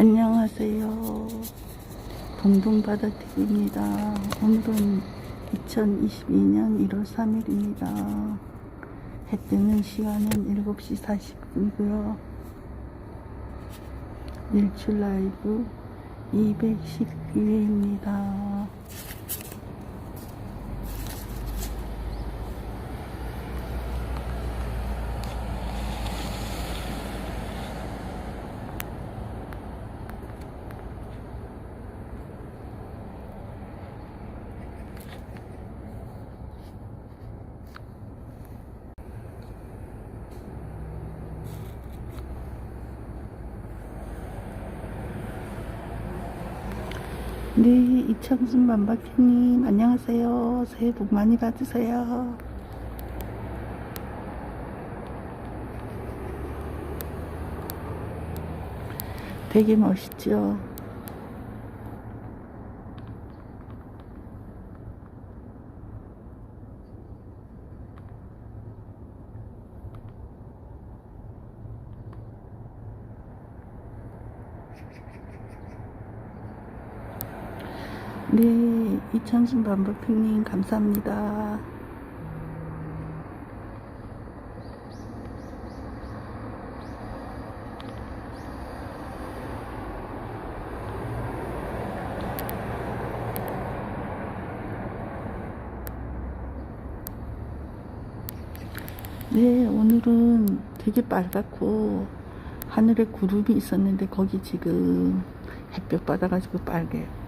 안녕하세요. 동동바다TV입니다. 오늘은 2022년 1월 3일입니다. 해 뜨는 시간은 7시 40분이고요. 일출 라이브 212회입니다. 네, 이창순 만박해님 안녕하세요. 새해 복 많이 받으세요. 되게 멋있죠? 네, 이창순 반박해님 감사합니다. 네, 오늘은 되게 빨갛고 하늘에 구름이 있었는데 거기 지금 햇볕 받아가지고 빨개요.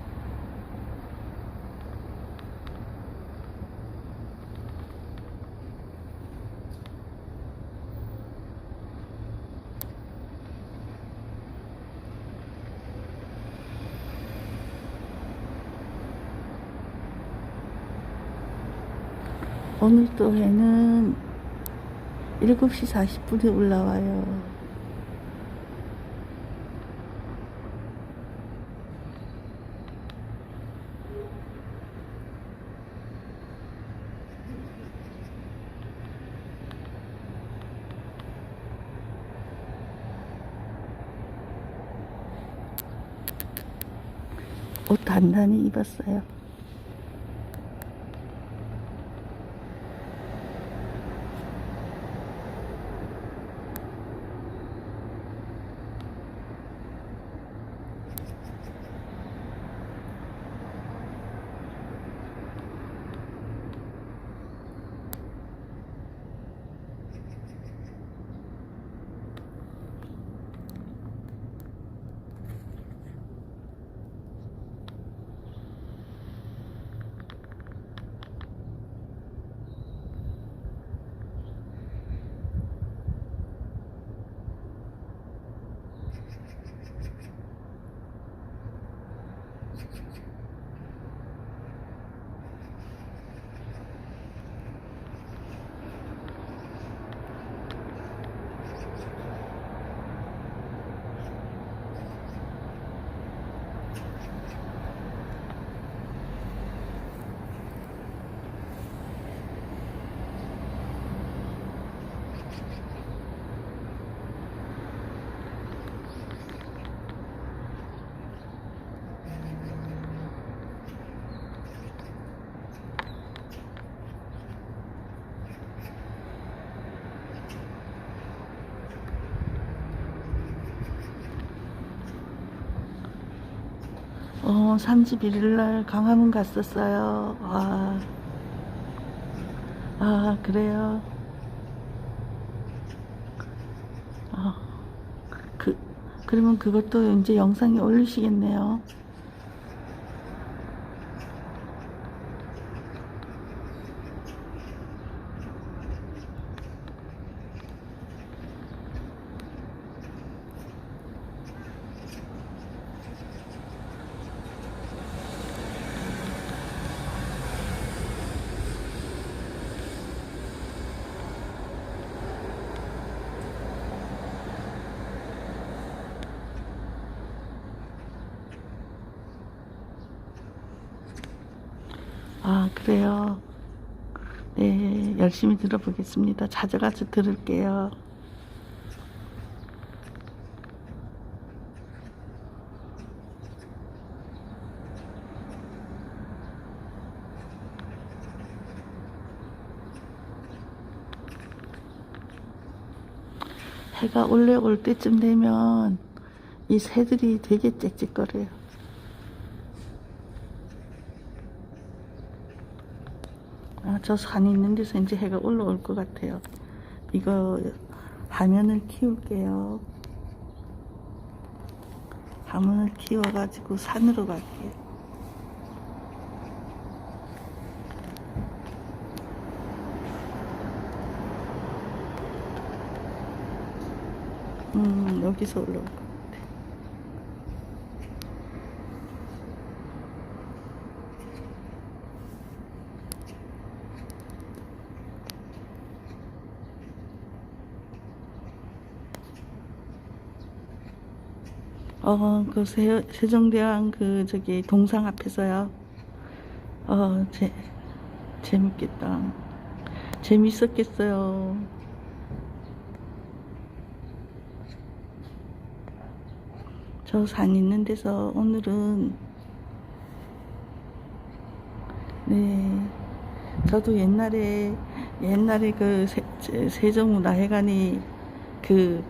오늘 또 해는 7시 40분에 올라와요. 옷 단단히 입었어요. 어, 31일 날 강화문 갔었어요. 아, 아, 그래요. 아, 그, 그러면 그것도 이제 영상에 올리시겠네요. 그래요. 네, 열심히 들어보겠습니다. 찾아가서 들을게요. 해가 올래 올 때쯤 되면 이 새들이 되게 짹짹거려요. 저 산 있는 데서 이제 해가 올라올 것 같아요. 이거 화면을 키울게요. 화면을 키워가지고 산으로 갈게요. 음, 여기서 올라올 것 어, 그 세, 세종대왕 그 저기 동상 앞에서요. 어, 재, 재밌겠다. 재밌었겠어요. 저 산 있는 데서 오늘은 네 저도 옛날에 옛날에 그 세, 제- 세종문화회관이 그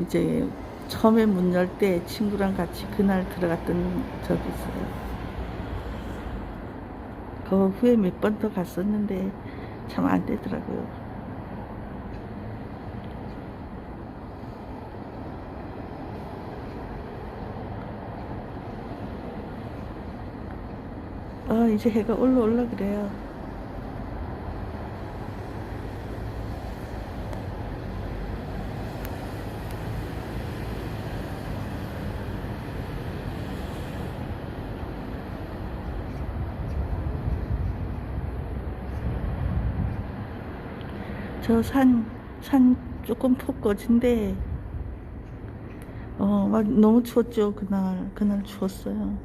이제 처음에 문 열 때 친구랑 같이 그날 들어갔던 적이 있어요. 그 후에 몇 번 더 갔었는데 참 안 되더라고요. 아, 이제 해가 올라올라 그래요. 저 산, 산 조금 푹 꺼진데, 어, 막 너무 추웠죠, 그날. 그날 추웠어요.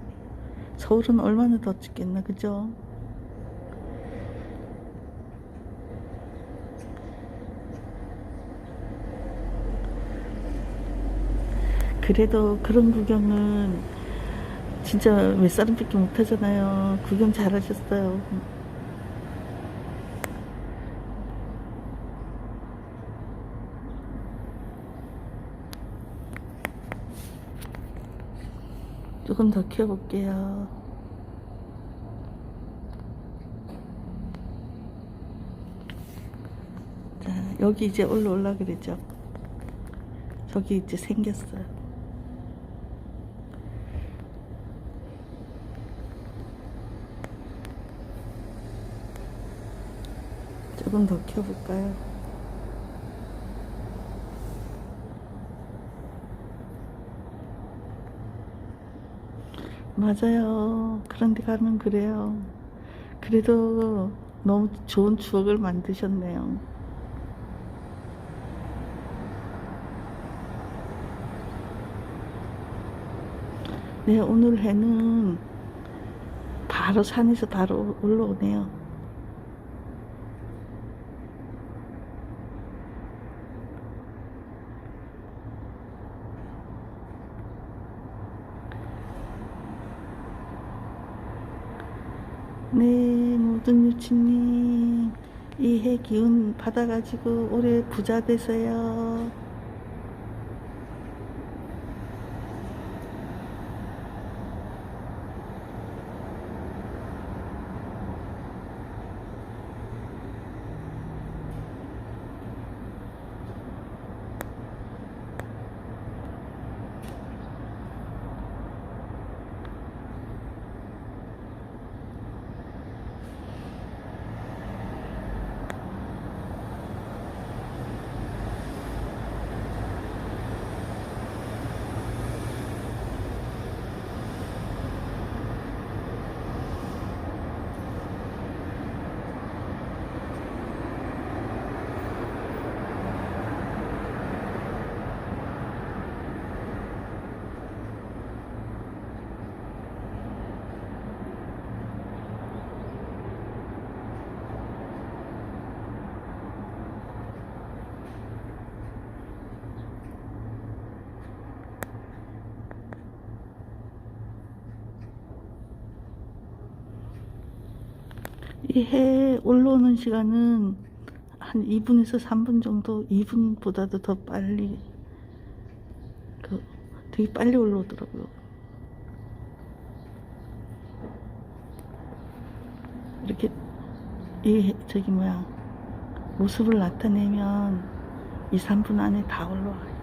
서울은 얼마나 더 춥겠나, 그죠? 그래도 그런 구경은 진짜 몇 사람밖에 못 하잖아요. 구경 잘하셨어요. 조금 더 키워볼게요. 자, 여기 이제 올라올라 그랬죠. 저기 이제 생겼어요. 조금 더 키워볼까요? 맞아요. 그런 데 가면 그래요. 그래도 너무 좋은 추억을 만드셨네요. 네, 오늘 해는 바로 산에서 바로 올라오네요. 네, 모든 유치님, 이 해 기운 받아가지고 올해 부자 되세요. 이해 올라오는 시간은 한 2분에서 3분 정도, 2분보다도 더 빨리 되게 빨리 올라오더라고요. 이렇게 이 저기 뭐야 모습을 나타내면 2, 3분 안에 다 올라와요.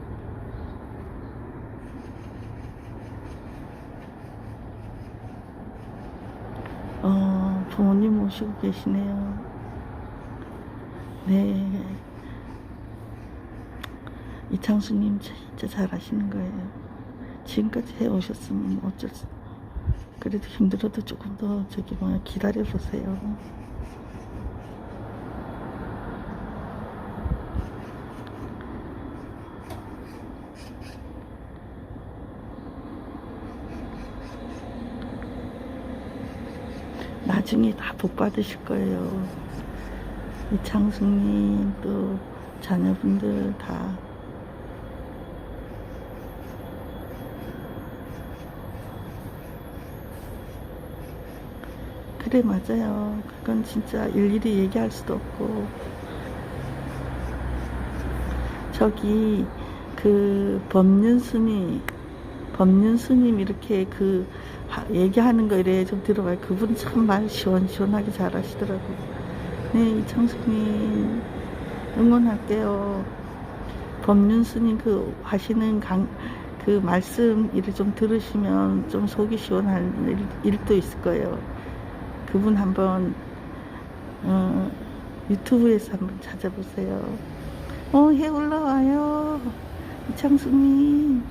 어, 부모님 모시고 계시네요. 네. 이창수님 진짜 잘하시는 거예요. 지금까지 해오셨으면 어쩔 수. 그래도 힘들어도 조금 더 저기 뭐야 기다려 보세요. 나중에 다 복 받으실 거예요. 이창수님 또 자녀분들 다 그래 맞아요. 그건 진짜 일일이 얘기할 수도 없고 저기 그 법륜스님 법륜 스님 이렇게 그 하- 얘기하는 거 이래 좀 들어봐요. 그분 참 말 시원시원하게 잘 하시더라고요. 네, 이창수님 응원할게요. 법륜 스님 그 하시는 강, 그 말씀 일을 좀 들으시면 좀 속이 시원할 일, 일도 있을 거예요. 그분 한번 어, 유튜브에서 한번 찾아보세요. 어, 해 올라와요. 이창수님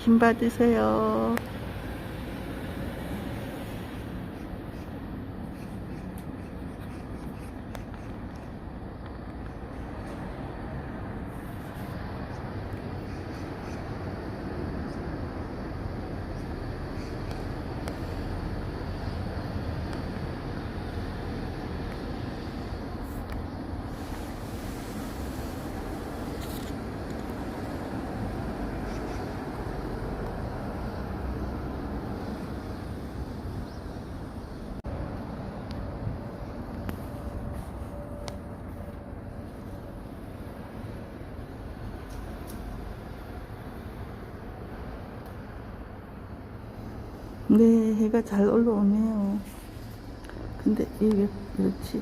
힘 받으세요. 네, 해가 잘 올라오네요. 근데 이게 그렇지.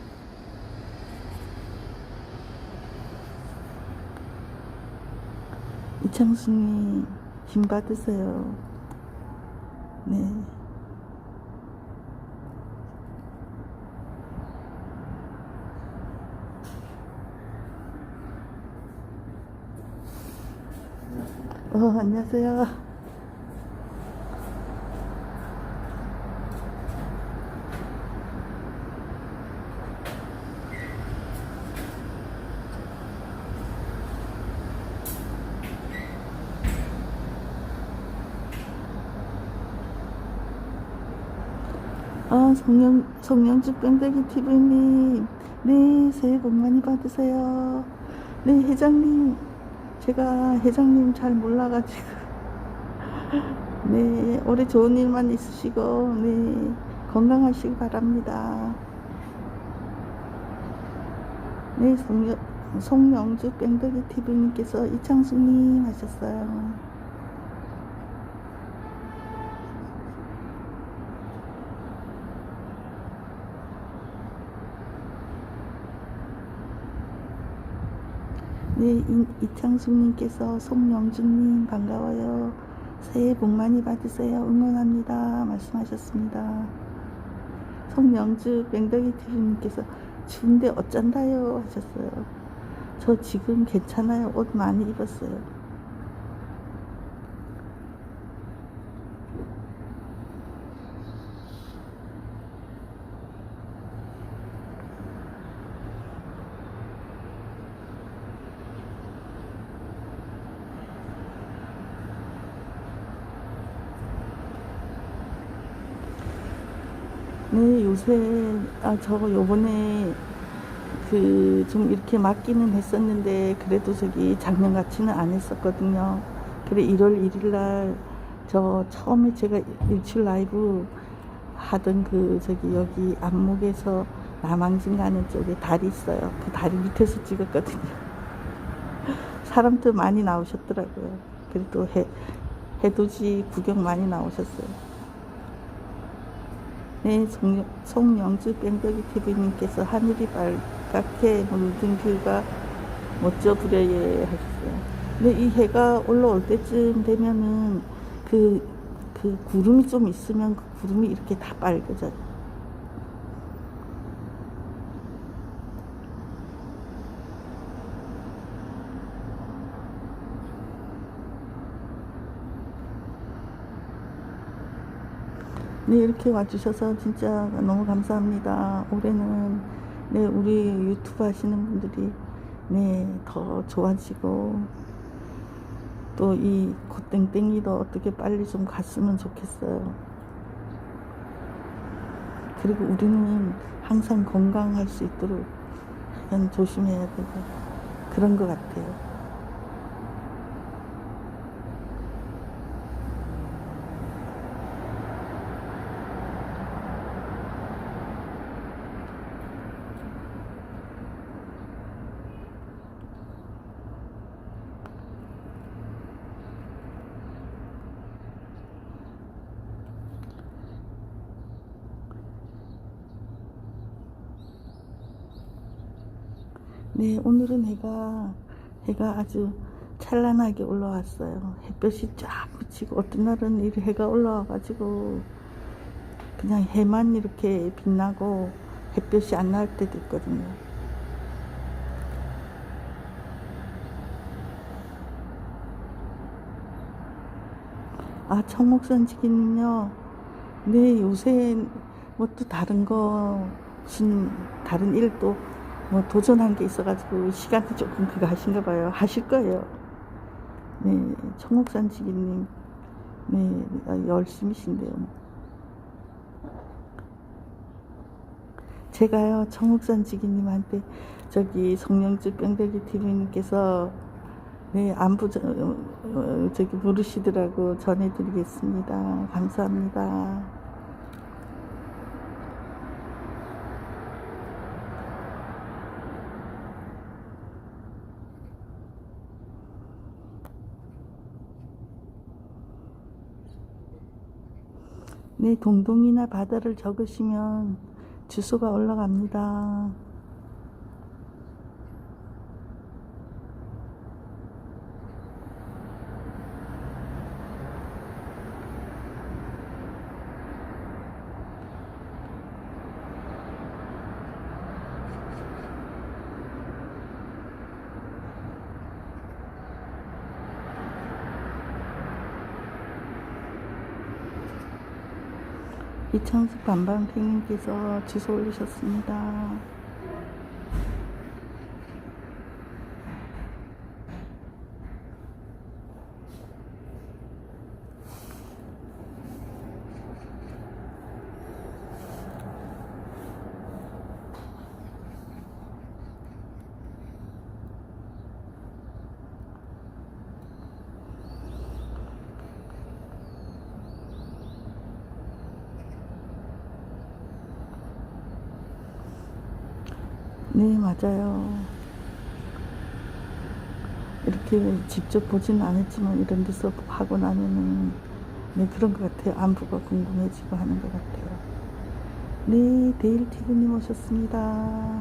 이창수님 힘 받으세요. 네. 어, 안녕하세요. 아, 성령, 성령주 뺑뺑이 TV님. 네, 새해 복 많이 받으세요. 네, 회장님. 제가 회장님 잘 몰라가지고. 네, 올해 좋은 일만 있으시고, 네, 건강하시기 바랍니다. 네, 성령, 송영주 뺑덕이 TV님께서 이창수님 하셨어요. 네, 이, 이창숙님께서 송영준님 반가워요. 새해 복 많이 받으세요. 응원합니다. 말씀하셨습니다. 송영주 맹덕이 TV님께서 추운데 어쩐다요 하셨어요. 저 지금 괜찮아요. 옷 많이 입었어요. 네, 요새, 아, 저거 요번에 그 좀 이렇게 맡기는 했었는데, 그래도 저기 작년 같이는 안 했었거든요. 그래, 1월 1일 날, 저 처음에 제가 일출 라이브 하던 그 저기 여기 안목에서 남항진 가는 쪽에 다리 있어요. 그 다리 밑에서 찍었거든요. 사람들 많이 나오셨더라고요. 그래도 해, 해돋이 구경 많이 나오셨어요. 네, 송, 송영주 뺑덕이 TV님께서 하늘이 빨갛게 물든 뷰가 멋져 부려예 하셨어요. 근데 이 해가 올라올 때쯤 되면은 그, 그 구름이 좀 있으면 그 구름이 이렇게 다 빨개져요. 네, 이렇게 와주셔서 진짜 너무 감사합니다. 올해는 네, 우리 유튜브 하시는 분들이 네, 더 좋아지고 또이 콧땡땡이도 어떻게 빨리 좀 갔으면 좋겠어요. 그리고 우리는 항상 건강할 수 있도록 조심해야 되고 그런 것 같아요. 네, 오늘은 해가, 해가 아주 찬란하게 올라왔어요. 햇볕이 쫙 비치고, 어떤 날은 이 해가 올라와가지고, 그냥 해만 이렇게 빛나고, 햇볕이 안 나올 때도 있거든요. 아, 청목산지기는요, 네, 요새 뭐 또 다른 거, 무슨 다른 일도 뭐 도전한 게 있어가지고 시간이 조금 그거 하신가 봐요. 하실 거예요. 네, 청옥산 지기님, 네, 아, 열심히신데요. 제가요, 청옥산 지기님한테 저기 성령주 뺑대기 TV님께서 네, 안부 저, 어, 어, 저기 물으시더라고 전해드리겠습니다. 감사합니다. 네, 동동이나 바다를 적으시면 주소가 올라갑니다. 이창숙 반반팽님께서 주소 올리셨습니다. 네, 맞아요. 이렇게 직접 보지는 않았지만 이런 데서 하고 나면은 네, 그런 것 같아요. 안부가 궁금해지고 하는 것 같아요. 네, 데일티브님 오셨습니다.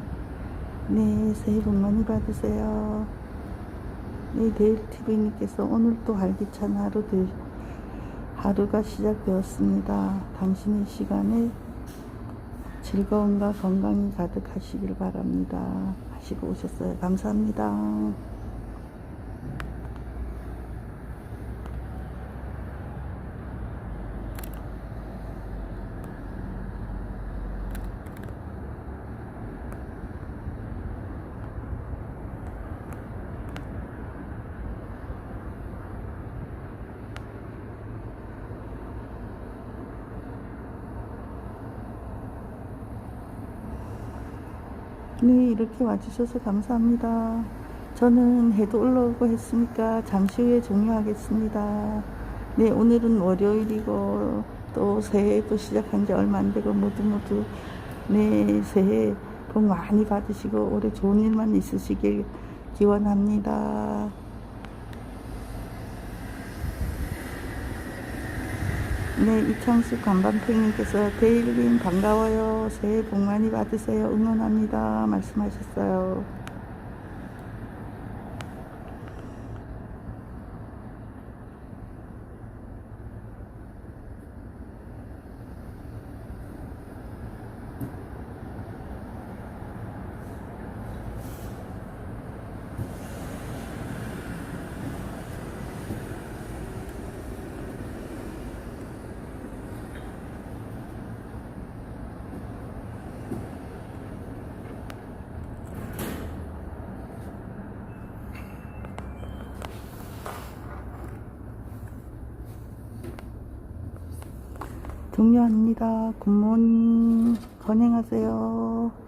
네, 새해 복 많이 받으세요. 네, 데일티브님께서 오늘 또 활기찬 하루 되, 하루가 시작되었습니다. 당신의 시간에 즐거움과 건강이 가득하시길 바랍니다. 하시고 오셨어요. 감사합니다. 네, 이렇게 와주셔서 감사합니다. 저는 해도 올라오고 했으니까 잠시 후에 종료하겠습니다. 네, 오늘은 월요일이고 또 새해도 시작한 지 얼마 안 되고 모두 모두 네, 새해 복 많이 받으시고 올해 좋은 일만 있으시길 기원합니다. 네, 이창수 간반팽님께서 데일린 반가워요. 새해 복 많이 받으세요. 응원합니다. 말씀하셨어요. 종료합니다. 굿모닝. 건행하세요.